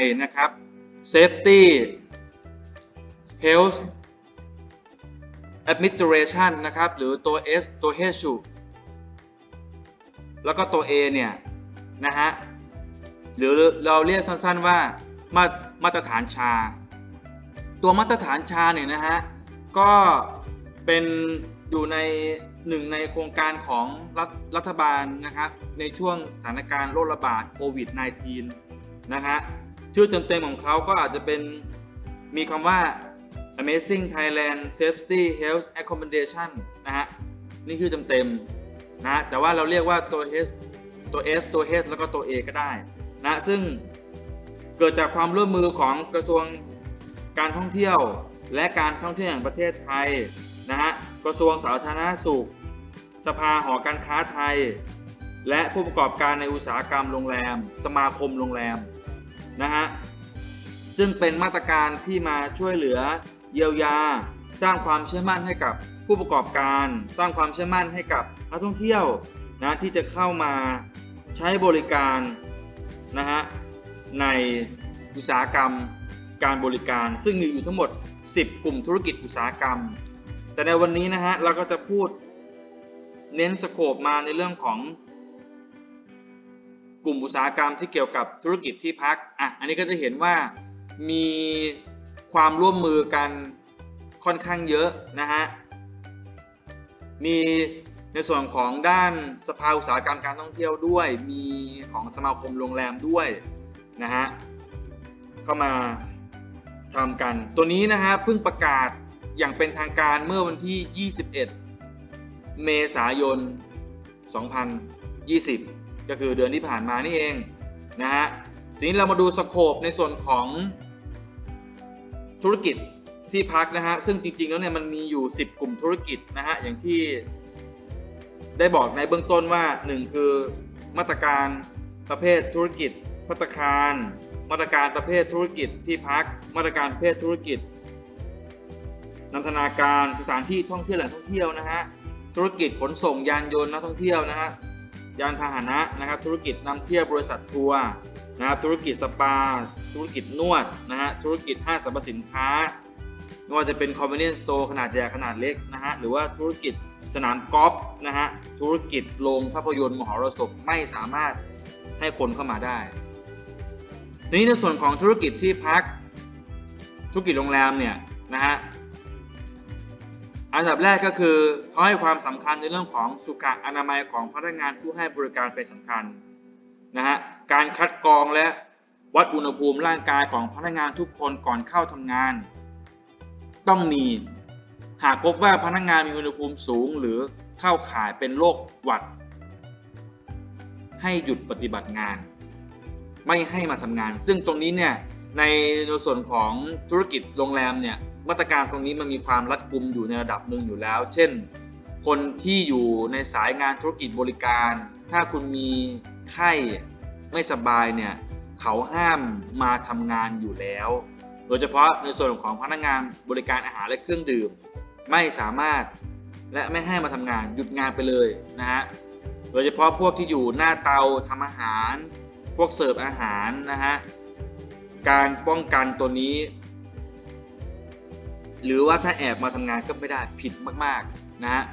ยนะครับ Safety Health Administration นะครับ หรือตัว S ตัว H แล้วก็ตัว A เนี่ย นะฮะ หรือเราเรียกสั้นๆว่ามามาตรฐานชา ตัวมาตรฐานชาเนี่ยนะฮะ ก็เป็นอยู่ในหนึ่งในโครงการของรัฐรัฐบาลนะครับในช่วงสถานการณ์โรคระบาดโควิด -19 นะฮะ ชื่อเต็มๆของเขาก็อาจจะเป็นมีคำว่า Amazing Thailand Safety Health Accommodation นะฮะ นี่คือเต็มๆนะแต่ว่าเราเรียกว่าตัว H ตัว S ตัว H แล้วก็ตัว A ก็ได้นะซึ่งเกิดจากความร่วมมือของกระทรวงการท่องเที่ยวและการท่องเที่ยวแห่งประเทศไทยนะฮะกระทรวงสาธารณสุข สภาหอการค้าไทย และผู้ประกอบการในอุตสาหกรรมโรงแรม สมาคมโรงแรม นะฮะซึ่งเป็นมาตรการที่มาช่วยเหลือเยียวยา สร้างความเชื่อมั่นให้กับผู้ประกอบการ สร้างความเชื่อมั่นให้กับนักท่องเที่ยวนะที่จะเข้ามาใช้บริการนะฮะในอุตสาหกรรมการบริการ ซึ่งมีอยู่ทั้งหมด 10 กลุ่มธุรกิจอุตสาหกรรม แต่ในวันนี้นะฮะเราก็จะพูดเน้นสโคปมาในเรื่องของ กลุ่มอุตสาหกรรมที่เกี่ยวกับธุรกิจที่พักอะอันนี้ก็จะเห็นว่ามีความร่วมมือกันค่อนข้างเยอะนะฮะมีในส่วนของด้านสภาอุตสาหกรรมการท่องเที่ยวด้วย มีของสมาคมโรงแรมด้วยนะฮะเข้ามาทำกัน ตัวนี้นะฮะเพิ่งประกาศอย่างเป็นทางการเมื่อวันที่ 21 เมษายน 2020 ก็คือเดือนที่ผ่านมานี่เองนะฮะทีนี้เรามาดูสโคปในส่วนของธุรกิจที่พักนะฮะซึ่งจริงๆแล้วเนี่ยมันมีอยู่ 10 กลุ่มธุรกิจนะฮะอย่างที่ได้บอกในเบื้องต้นว่า 1 คือมาตรการประเภทธุรกิจพัตตาคารมาตรการประเภทธุรกิจที่พัก มาตรการประเภทธุรกิจนันทนาการสถานที่ท่องเที่ยวแหล่งท่องเที่ยวนะฮะธุรกิจขนส่งยานยนต์นักท่องเที่ยวนะฮะ ยานพาหนะนะครับ ธุรกิจนำเที่ยวบริษัททัวร์นะครับธุรกิจสปา ธุรกิจนวดนะฮะธุรกิจห้างสรรพสินค้าไม่ว่าจะเป็น convenience store ขนาดใหญ่ขนาดเล็กนะฮะหรือว่าธุรกิจสนามกอล์ฟนะฮะธุรกิจโรงภาพยนตร์มหรสพไม่สามารถให้คนเข้ามาได้ทีนี้ในส่วนของธุรกิจที่พักธุรกิจโรงแรมเนี่ยนะฮะ อันดับแรกก็คือเขาให้ความสำคัญในเรื่องของสุขอนามัยของพนักงานผู้ให้บริการเป็นสำคัญนะฮะการคัดกรองและวัดอุณหภูมิร่างกายของพนักงานทุกคนก่อนเข้าทำงาน ต้องมี หากพบว่าพนักงานมีอุณหภูมิสูงหรือเข้าข่ายเป็นโรคหวัด ให้หยุดปฏิบัติงาน ไม่ให้มาทำงาน ซึ่งตรงนี้เนี่ยในส่วนของธุรกิจโรงแรมเนี่ย มาตรการตรงนี้มันมีความรัดกุมอยู่ในระดับหนึ่งอยู่แล้ว เช่น คนที่อยู่ในสายงานธุรกิจบริการ ถ้าคุณมีไข้ไม่สบายเนี่ยเขาห้ามมาทำงานอยู่แล้ว โดยเฉพาะในส่วนของพนักงานบริการอาหารและเครื่องดื่ม ไม่สามารถและไม่ให้มาทำงานหยุดงานไปเลยนะฮะ โดยเฉพาะพวกที่อยู่หน้าเตาทำอาหาร พวกเสิร์ฟอาหารนะฮะ การป้องกันตัวนี้ หรือว่าถ้าแอบมาทำงานก็ไม่ได้ผิดมากๆนะฮะ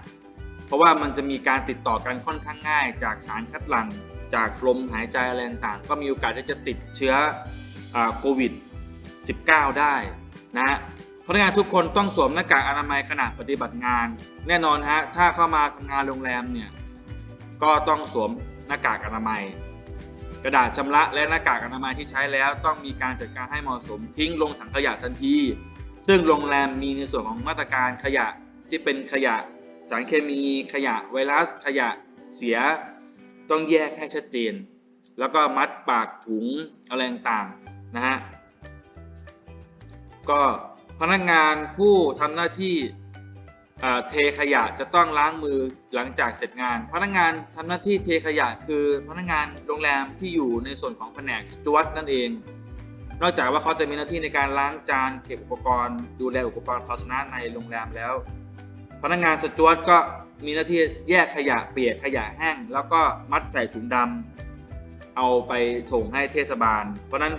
เพราะว่ามันจะมีการติดต่อกันค่อนข้างง่าย จากสารคัดหลั่งจากลมหายใจอะไรต่างๆก็มีโอกาสที่จะติดเชื้ออโควิด 19 ได้นะฮะพนักงานทุกคนต้องสวมหน้ากากอนามัยขณะปฏิบัติงาน แน่นอนฮะถ้าเข้ามาทำงานโรงแรมเนี่ยก็ต้องสวมหน้ากากอนามัย กระดาษชำระและหน้ากากอนามัยที่ใช้แล้ว ต้องมีการจัดการให้เหมาะสมทิ้งลงถังขยะทันที ซึ่งโรงแรมมีในส่วนของมาตรการขยะที่เป็นขยะสารเคมีขยะไวรัส ขยะเสียต้องแยกให้ชัดเจน แล้วก็มัดปากถุงอะไรต่างๆนะฮะก็พนักงานผู้ทำหน้าที่เทขยะจะต้องล้างมือหลังจากเสร็จงาน พนักงานทำหน้าที่เทขยะคือพนักงานโรงแรมที่อยู่ในส่วนของแผนกสจวตนั่นเอง นอกจากว่าเขาจะมีหน้าที่ในการล้างจานเก็บอุปกรณ์ ดูแลอุปกรณ์ภาชนะในโรงแรมแล้ว พนักงานสจวตก็มีหน้าที่แยกขยะเปียกขยะแห้ง แล้วก็มัดใส่ถุงดำเอาไปส่งให้เทศบาล เพราะฉะนั้น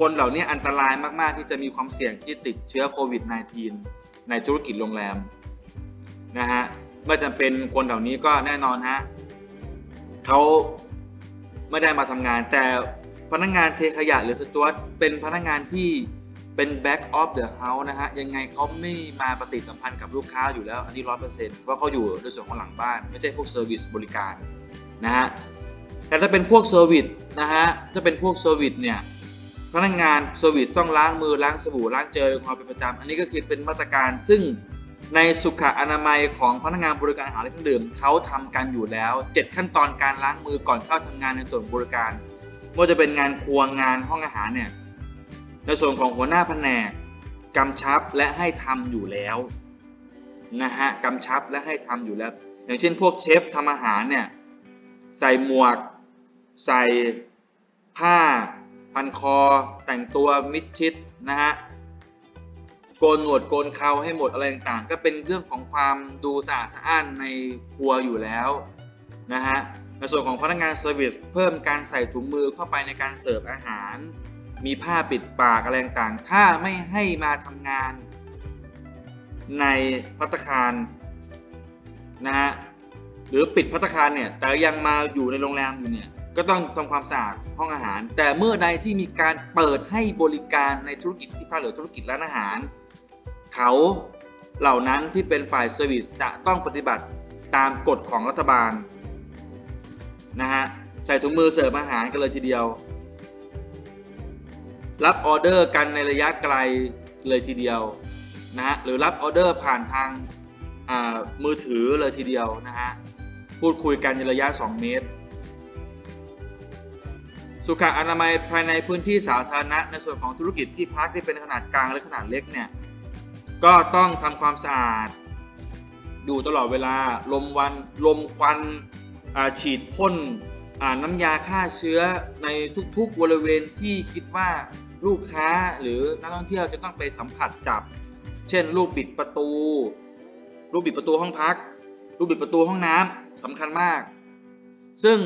คนเหล่านี้อันตรายมาก ๆ ที่จะมีความเสี่ยงที่ติดเชื้อโควิด -19 ในธุรกิจโรงแรมนะฮะเมื่อจำเป็นคนเหล่านี้ก็แน่นอนฮะเขาไม่ได้มาทำงานแต่ พนักงานเทขยะหรือสจวตเป็นพนักงานที่เป็น back of the house นะฮะ ยังไงเขาไม่มาปฏิสัมพันธ์กับลูกค้าอยู่แล้ว อันนี้ร้อยเปอร์เซ็นต์ว่าเขาอยู่ในส่วนของหลังบ้าน ไม่ใช่พวกเซอร์วิสบริการนะฮะ แต่ถ้าเป็นพวกเซอร์วิสนะฮะ ถ้าเป็นพวกเซอร์วิสเนี่ย พนักงานเซอร์วิสต้องล้างมือล้างสบู่ล้างเจลแอลกอฮอล์เป็นประจำ อันนี้ก็คือเป็นมาตรการซึ่งในสุขอนามัยของพนักงานบริการอาหารและเครื่องดื่มเขาทำกันอยู่แล้ว 7 ขั้นตอนการล้างมือก่อนเข้าทำงานในส่วนบริการ ว่าจะเป็นงานครัวงานห้องอาหารเนี่ยในส่วนของหัวหน้าแผนกกำชับและให้ทำอยู่แล้วนะฮะกำชับและให้ทำอยู่แล้ว อย่างเช่นพวกเชฟทำอาหารเนี่ยใส่หมวก ใส่ผ้าพันคอ แต่งตัวมิดชิดนะฮะโกนหนวดโกนเขาให้หมดอะไรต่างๆ ก็เป็นเรื่องของความดูสะอาดสะอ้านในครัวอยู่แล้วนะฮะ ในส่วนของพนักงานเซอร์วิสเพิ่มการใส่ถุงมือเข้าไปในการเสิร์ฟอาหาร มีผ้าปิดปากอะไรต่างๆ ถ้าไม่ให้มาทำงานในพัตตาคารนะฮะหรือปิดพัตตาคารเนี่ยแต่ยังมาอยู่ในโรงแรมอยู่เนี่ยก็ต้องทำความสะอาดห้องอาหาร แต่เมื่อใดที่มีการเปิดให้บริการในธุรกิจที่พักหรือธุรกิจร้านอาหาร เขาเหล่านั้นที่เป็นฝ่ายเซอร์วิสจะต้องปฏิบัติตามกฎของรัฐบาล นะฮะใส่ถุงมือเสิร์ฟอาหารกันเลยทีเดียว รับออเดอร์กันในระยะไกลเลยทีเดียวนะฮะหรือรับออเดอร์ผ่านทางมือถือเลยทีเดียวนะฮะพูดคุยกันในระยะ 2 เมตร สุขอนามัยภายในพื้นที่สาธารณะในส่วนของธุรกิจที่พักที่เป็นขนาดกลางและขนาดเล็กเนี่ยก็ต้องทำความสะอาดดูตลอดเวลาลมวันลมควัน ฉีดพ่นน้ำยาฆ่าเชื้อในทุกๆบริเวณที่คิดว่าลูกค้าหรือนักท่องเที่ยวจะต้องไปสัมผัสจับ เช่น ลูกบิดประตู ลูกบิดประตูห้องพัก ลูกบิดประตูห้องน้ำสำคัญมาก ซึ่ง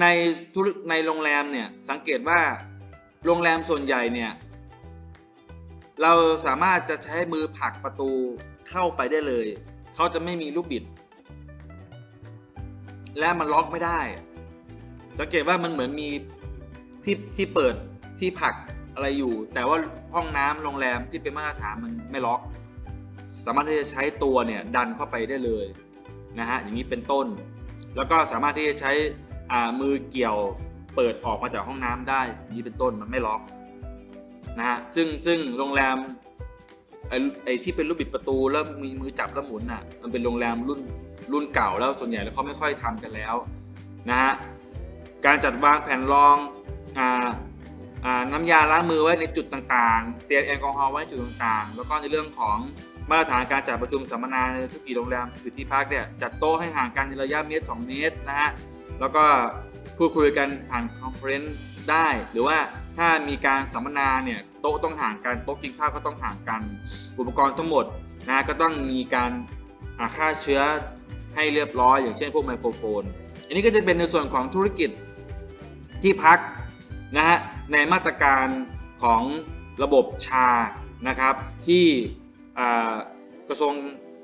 ในธุรในโรงแรมเนี่ยสังเกตว่าโรงแรมส่วนใหญ่เนี่ยเราสามารถจะใช้มือผลักประตูเข้าไปได้เลย เขาจะไม่มีลูกบิด และมันล็อกไม่ได้ สังเกตว่ามันเหมือนมีที่ที่เปิดที่ผักอะไรอยู่ แต่ว่าห้องน้ำโรงแรมที่เป็นมาตรฐานมันไม่ล็อก สามารถที่จะใช้ตัวเนี่ยดันเข้าไปได้เลยนะฮะอย่างนี้เป็นต้น แล้วก็สามารถที่จะใช้อ่ามือเกี่ยวเปิดออกมาจากห้องน้ำได้นี้เป็นต้นมันไม่ล็อกนะฮะซึ่งซึ่งโรงแรมไอ้ไอ้ที่เป็นรูปบิดประตูแล้วมีมือจับแล้วหมุนอะมันเป็นโรงแรมรุ่น รุ่นเก่าแล้วส่วนใหญ่แล้วเขาไม่ค่อยทำกันแล้วนะฮะการจัดวางแผ่นรองอ่าอ่าน้ำยาล้างมือไว้ในจุดต่างๆ เตรียมแอลกอฮอล์ไว้ในจุดต่างๆ แล้วก็ในเรื่องของมาตรฐานการจัดประชุมสัมมนาในทุกกี่โรงแรมคือที่พักเนี่ยจัดโต๊ะให้ห่างกันในระยะเมตร 2 เมตรนะฮะแล้วก็พูดคุยกันผ่านคอนเฟรนซ์ได้ หรือว่าถ้ามีการสัมมนาเนี่ยโต๊ะต้องห่างกันโต๊ะกินข้าวก็ต้องห่างกัน อุปกรณ์ทั้งหมดนะฮะก็ต้องมีการฆ่าเชื้อ ให้เรียบร้อย อย่างเช่นพวกไมโครโฟน อันนี้ก็จะเป็นในส่วนของธุรกิจที่พักนะฮะในมาตรการของระบบชานะครับ ที่กระทรวง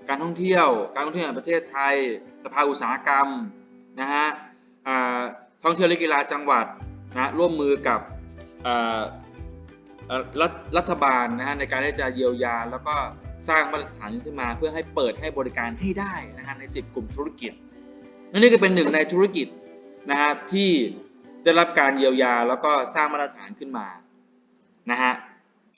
การท่องเที่ยว การท่องเที่ยวแห่งประเทศไทย สภาอุตสาหกรรมนะฮะท่องเที่ยวและกีฬาจังหวัดนะร่วมมือกับรรัฐบาลนะฮะในการที่จะเยียวยาแล้วก็ สร้างมาตรฐานขึ้นมาเพื่อให้เปิดให้บริการให้ได้นะฮะใน 10 กลุ่มธุรกิจและนี่ก็เป็นหนึ่งในธุรกิจนะครับที่ได้รับการเยียวยาแล้วก็สร้างมาตรฐานขึ้นมานะฮะ